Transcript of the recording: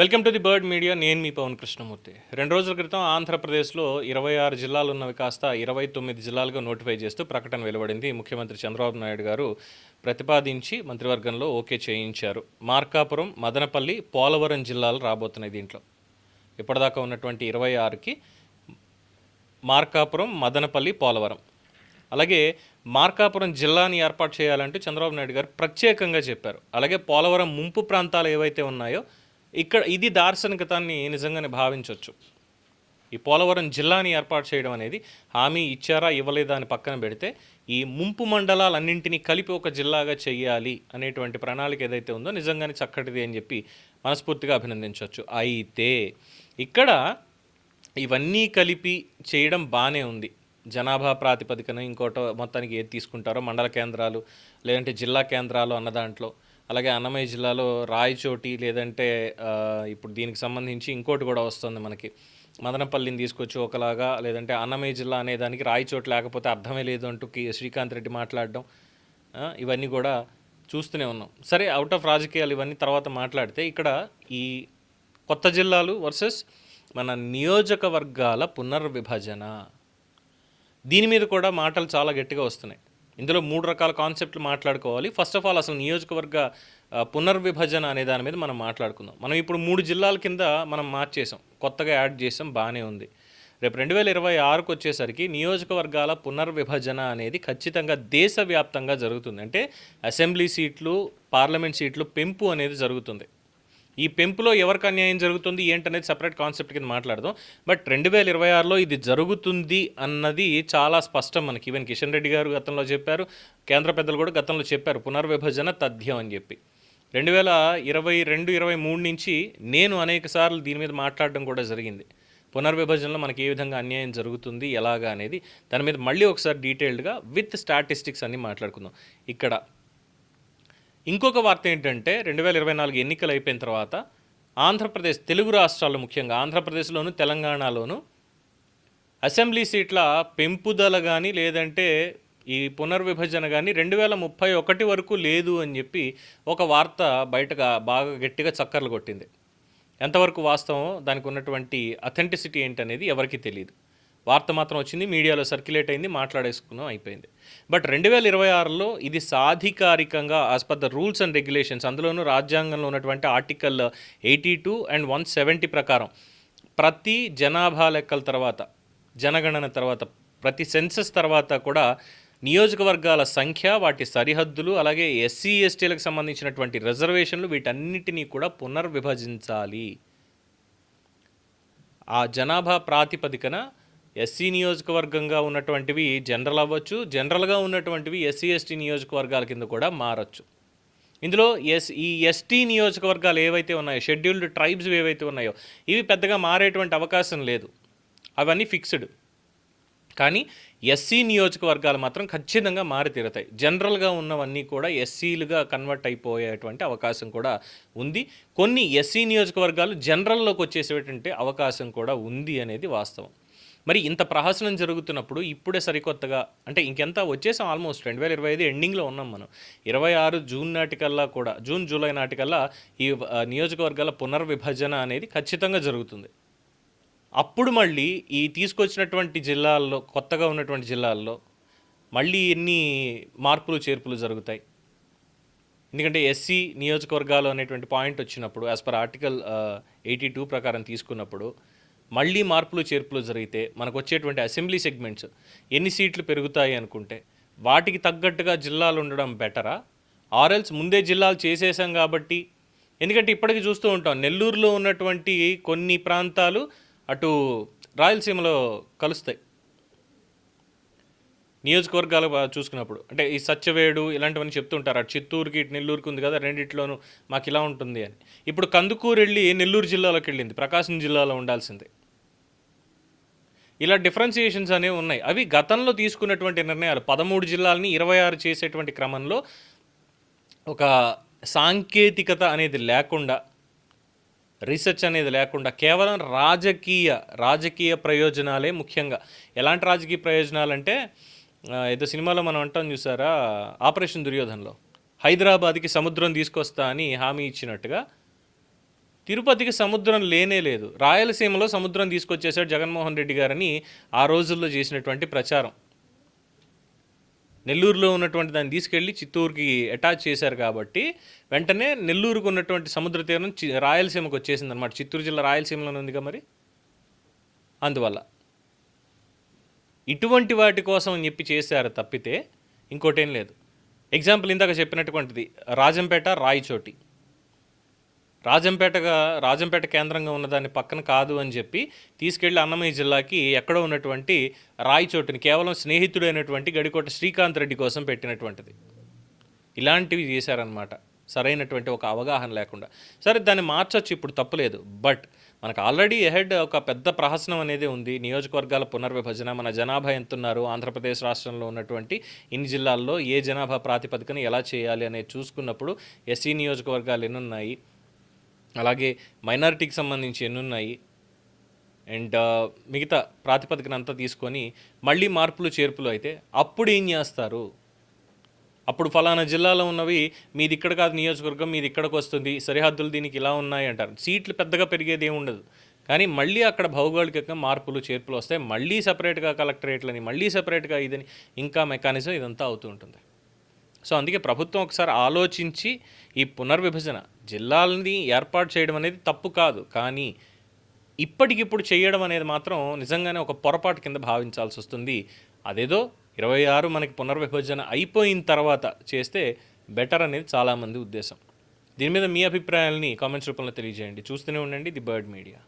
Welcome to the bird media. నేను మీ పవన్ కృష్ణమూర్తి. రెండు రోజుల క్రితం ఆంధ్రప్రదేశ్లో ఇరవై ఆరు జిల్లాలు ఉన్నవి కాస్త ఇరవై తొమ్మిది జిల్లాలుగా నోటిఫై చేస్తూ ప్రకటన వెలువడింది. ముఖ్యమంత్రి చంద్రబాబు నాయుడు గారు ప్రతిపాదించి మంత్రివర్గంలో ఓకే చేయించారు. మార్కాపురం మదనపల్లి పోలవరం జిల్లాలు రాబోతున్నాయి దీంట్లో. ఇప్పటిదాకా ఉన్నటువంటి ఇరవై ఆరుకి మార్కాపురం మదనపల్లి పోలవరం. అలాగే మార్కాపురం జిల్లాని ఏర్పాటు చేయాలంటూ చంద్రబాబు నాయుడు గారు ప్రత్యేకంగా చెప్పారు. అలాగే పోలవరం ముంపు ప్రాంతాలు ఏవైతే ఉన్నాయో ఇక్కడ ఇది దార్శనికతాన్ని నిజంగానే భావించవచ్చు ఈ పోలవరం జిల్లాని ఏర్పాటు చేయడం అనేది హామీ ఇచ్చారా ఇవ్వలేదా అని పక్కన పెడితే ఈ ముంపు మండలాలన్నింటినీ కలిపి ఒక జిల్లాగా చేయాలి అనేటువంటి ప్రణాళిక ఏదైతే ఉందో నిజంగానే చక్కటిది అని చెప్పి మనస్ఫూర్తిగా అభినందించవచ్చు అయితే ఇక్కడ ఇవన్నీ కలిపి చేయడం బాగానే ఉంది. జనాభా ప్రాతిపదికన ఇంకోటో మొత్తానికి ఏది తీసుకుంటారో మండల కేంద్రాలు లేదంటే జిల్లా కేంద్రాలు అన్న దాంట్లో అలాగే అన్నమయ్య జిల్లాలో రాయచోటి లేదంటే ఇప్పుడు దీనికి సంబంధించి ఇంకోటి కూడా వస్తుంది మనకి. మదనపల్లిని తీసుకొచ్చి ఒకలాగా లేదంటే అన్నమయ్య జిల్లా అనే దానికి రాయచోటి లేకపోతే అర్థమే లేదు అంటూ కి శ్రీకాంత్ రెడ్డి మాట్లాడడం ఇవన్నీ కూడా చూస్తూనే ఉన్నాం. సరే అవుట్ ఆఫ్ రాజకీయాలు ఇవన్నీ తర్వాత మాట్లాడితే ఇక్కడ ఈ కొత్త జిల్లాలు వర్సెస్ మన నియోజకవర్గాల పునర్విభజన. దీని మీద కూడా మాటలు చాలా గట్టిగా వస్తున్నాయి. ఇందులో మూడు రకాల కాన్సెప్ట్లు మాట్లాడుకోవాలి. ఫస్ట్ ఆఫ్ ఆల్ అసలు నియోజకవర్గ పునర్విభజన అనే దాని మీద మనం మాట్లాడుకుందాం. మనం ఇప్పుడు మూడు జిల్లాల కింద మనం మార్చేసాం కొత్తగా యాడ్ చేసాం బాగానే ఉంది. రేపు రెండు వేల ఇరవై ఆరుకు వచ్చేసరికి నియోజకవర్గాల పునర్విభజన అనేది ఖచ్చితంగా దేశవ్యాప్తంగా జరుగుతుంది. అంటే అసెంబ్లీ సీట్లు పార్లమెంట్ సీట్లు పెంపు అనేది జరుగుతుంది. ఈ పెంపులో ఎవరికి అన్యాయం జరుగుతుంది ఏంటనేది సపరేట్ కాన్సెప్ట్ కింద మాట్లాడదాం. బట్ రెండు వేల ఇరవై ఆరులో ఇది జరుగుతుంది అన్నది చాలా స్పష్టం మనకి. ఈవెన్ కిషన్ రెడ్డి గారు గతంలో చెప్పారు కేంద్ర పెద్దలు కూడా గతంలో చెప్పారు పునర్విభజన తథ్యం అని చెప్పి. రెండు వేల ఇరవై రెండు ఇరవై మూడు నుంచి నేను అనేక సార్లు దీని మీద మాట్లాడడం కూడా జరిగింది. పునర్విభజనలో మనకి ఏ విధంగా అన్యాయం జరుగుతుంది ఎలాగా అనేది దాని మీద మళ్ళీ ఒకసారి డీటెయిల్డ్గా విత్ స్టాటిస్టిక్స్ అన్నీ మాట్లాడుకుందాం. ఇక్కడ ఇంకొక వార్త ఏంటంటే రెండు వేల ఇరవై నాలుగు ఎన్నికలు అయిపోయిన తర్వాత ఆంధ్రప్రదేశ్ తెలుగు రాష్ట్రాల్లో ముఖ్యంగా ఆంధ్రప్రదేశ్లోను తెలంగాణలోను అసెంబ్లీ సీట్ల పెంపుదల కానీ లేదంటే ఈ పునర్విభజన కానీ రెండు వేల ముప్పై ఒకటి వరకు లేదు అని చెప్పి ఒక వార్త బయటగా బాగా గట్టిగా చక్కర్లు కొట్టింది. ఎంతవరకు వాస్తవం? దానికి ఉన్నటువంటి అథెంటిసిటీ ఏంటనేది ఎవరికీ తెలియదు వార్త మాత్రం వచ్చింది మీడియాలో సర్క్యులేట్ అయింది మాట్లాడేసుకున్నాం అయిపోయింది. బట్ రెండు వేల ఇరవై ఆరులో ఇది సాధికారికంగా as per the rules and regulations అందులోనూ రాజ్యాంగంలో ఉన్నటువంటి article eighty two and one seventy ప్రకారం ప్రతి జనాభా లెక్కల తర్వాత జనగణన తర్వాత ప్రతి సెన్సస్ తర్వాత కూడా నియోజకవర్గాల సంఖ్య వాటి సరిహద్దులు అలాగే ఎస్సీ ఎస్టీలకు సంబంధించినటువంటి రిజర్వేషన్లు వీటన్నిటినీ కూడా పునర్విభజించాలి. ఆ జనాభా ప్రాతిపదికన ఎస్సీ నియోజకవర్గంగా ఉన్నటువంటివి జనరల్ అవ్వచ్చు జనరల్గా ఉన్నటువంటివి ఎస్సీ ఎస్టీ నియోజకవర్గాల కింద కూడా మారచ్చు. ఇందులో ఎస్ ఈ ఎస్టీ నియోజకవర్గాలు ఏవైతే ఉన్నాయో షెడ్యూల్డ్ ట్రైబ్స్ ఏవైతే ఉన్నాయో ఇవి పెద్దగా మారేటువంటి అవకాశం లేదు. అవన్నీ ఫిక్స్డ్ కానీ ఎస్సీ నియోజకవర్గాలు మాత్రం ఖచ్చితంగా మారి తీరుతాయి. జనరల్గా ఉన్నవన్నీ కూడా ఎస్సీలుగా కన్వర్ట్ అయిపోయేటువంటి అవకాశం కూడా ఉంది. కొన్ని ఎస్సీ నియోజకవర్గాలు జనరల్లోకి వచ్చేసేటువంటి అవకాశం కూడా ఉంది అనేది వాస్తవం. మరి ఇంత ప్రహసనం జరుగుతున్నప్పుడు ఇప్పుడే సరికొత్తగా అంటే ఇంకెంత వచ్చేసాం ఆల్మోస్ట్ రెండు వేల ఇరవై ఐదు ఎండింగ్లో ఉన్నాం మనం. ఇరవై ఆరు జూన్ నాటికల్లా కూడా జూన్ జూలై నాటికల్లా ఈ నియోజకవర్గాల పునర్విభజన అనేది ఖచ్చితంగా జరుగుతుంది. అప్పుడు మళ్ళీ ఈ తీసుకొచ్చినటువంటి జిల్లాల్లో కొత్తగా ఉన్నటువంటి జిల్లాల్లో మళ్ళీ ఎన్ని మార్పులు చేర్పులు జరుగుతాయి? ఎందుకంటే ఎస్సీ నియోజకవర్గాలు అనేటువంటి పాయింట్ వచ్చినప్పుడు as per article eighty two ప్రకారం తీసుకున్నప్పుడు మళ్ళీ మార్పులు చేర్పులు జరిగితే మనకు వచ్చేటువంటి అసెంబ్లీ సెగ్మెంట్స్ ఎన్ని సీట్లు పెరుగుతాయి అనుకుంటే వాటికి తగ్గట్టుగా జిల్లాలు ఉండడం బెటరా? ఆర్ఎల్స్ ముందే జిల్లాలు చేసేసాం కాబట్టి. ఎందుకంటే ఇప్పటికీ చూస్తూ ఉంటాం నెల్లూరులో ఉన్నటువంటి కొన్ని ప్రాంతాలు అటు రాయలసీమలో కలుస్తాయి. నియోజకవర్గాలు చూసుకున్నప్పుడు అంటే ఈ సత్యవేడు ఇలాంటివన్నీ చెప్తుంటారు అటు చిత్తూరుకి ఇటు నెల్లూరుకి ఉంది కదా రెండిట్లోనూ మాకు ఇలా ఉంటుంది అని. ఇప్పుడు కందుకూరు వెళ్ళి నెల్లూరు జిల్లాలోకి వెళ్ళింది ప్రకాశం జిల్లాలో ఉండాల్సిందే. ఇలా డిఫరెన్సియేషన్స్ అనేవి ఉన్నాయి. అవి గతంలో తీసుకున్నటువంటి నిర్ణయాలు పదమూడు జిల్లాలని ఇరవై ఆరు చేసేటువంటి క్రమంలో ఒక సాంకేతికత అనేది లేకుండా రీసెర్చ్ అనేది లేకుండా కేవలం రాజకీయ రాజకీయ ప్రయోజనాలే ముఖ్యంగా. ఎలాంటి రాజకీయ ప్రయోజనాలు అంటే ఏదో సినిమాలో మనం అంటాం చూసారా ఆపరేషన్ దుర్యోధనలో. హైదరాబాద్కి సముద్రం తీసుకొస్తా అని హామీ ఇచ్చినట్టుగా తిరుపతికి సముద్రం లేనే లేదు. రాయలసీమలో సముద్రం తీసుకొచ్చేశాడు జగన్మోహన్ రెడ్డి గారని ఆ రోజుల్లో చేసినటువంటి ప్రచారం. నెల్లూరులో ఉన్నటువంటి దాన్ని తీసుకెళ్ళి చిత్తూరుకి అటాచ్ చేశారు కాబట్టి వెంటనే నెల్లూరుకు ఉన్నటువంటి సముద్ర తీరం రాయలసీమకు వచ్చేసింది అనమాట చిత్తూరు జిల్లా రాయలసీమలోనే ఉందిగా మరి? అందువల్ల. ఇటువంటి వాటి కోసం అని చెప్పి చేశారు తప్పితే ఇంకోటేం లేదు. ఎగ్జాంపుల్ ఇందాక చెప్పినటువంటిది రాజంపేట రాయచోటి. రాజంపేటగా రాజంపేట కేంద్రంగా ఉన్నదాన్ని పక్కన కాదు అని చెప్పి తీసుకెళ్ళి అన్నమయ్య జిల్లాకి ఎక్కడో ఉన్నటువంటి రాయచోటిని కేవలం స్నేహితుడైనటువంటి గడికోట శ్రీకాంత్ రెడ్డి కోసం పెట్టినటువంటిది. ఇలాంటివి చేశారనమాట సరైనటువంటి ఒక అవగాహన లేకుండా. సరే దాన్ని మార్చొచ్చు ఇప్పుడు తప్పులేదు. బట్ మనకు ఆల్రెడీ ఎహెడ్ ఒక పెద్ద ప్రహసనం అనేది ఉంది. నియోజకవర్గాల పునర్విభజన మన జనాభా ఎంత ఉన్నారు ఆంధ్రప్రదేశ్ రాష్ట్రంలో ఉన్నటువంటి ఇన్ని జిల్లాల్లో ఏ జనాభా ప్రాతిపదికన ఎలా చేయాలి అనేది చూసుకున్నప్పుడు ఎస్సీ నియోజకవర్గాలు ఎన్ని ఉన్నాయి అలాగే మైనారిటీకి సంబంధించి ఎన్ని ఉన్నాయి అండ్ మిగతా ప్రాతిపదికన అంతా తీసుకొని మళ్ళీ మార్పులు చేర్పులు అయితే అప్పుడు ఏం చేస్తారు? అప్పుడు ఫలానా జిల్లాలో ఉన్నవి మీది ఇక్కడ కాదు నియోజకవర్గం మీది ఇక్కడికి వస్తుంది సరిహద్దులు దీనికి ఇలా ఉన్నాయి అంటారు. సీట్లు పెద్దగా పెరిగేది ఏమి ఉండదు. కానీ మళ్ళీ అక్కడ భౌగోళికంగా మార్పులు చేర్పులు వస్తాయి. మళ్ళీ సపరేట్గా కలెక్టరేట్లని మళ్ళీ సపరేట్గా ఇదని ఇంకా మెకానిజం ఇదంతా అవుతూ ఉంటుంది. సో అందుకే ప్రభుత్వం ఒకసారి ఆలోచించి ఈ పునర్విభజన జిల్లాలని ఏర్పాటు చేయడం అనేది తప్పు కాదు. కానీ ఇప్పటికిప్పుడు చేయడం అనేది మాత్రం నిజంగానే ఒక పొరపాటు కింద భావించాల్సి వస్తుంది. అదేదో ఇరవై ఆరు మనకి పునర్విభజన అయిపోయిన తర్వాత చేస్తే బెటర్ అనేది చాలామంది ఉద్దేశం. దీని మీద మీ అభిప్రాయాల్ని కామెంట్స్ రూపంలో తెలియజేయండి. చూస్తూనే ఉండండి ది బర్డ్ మీడియా.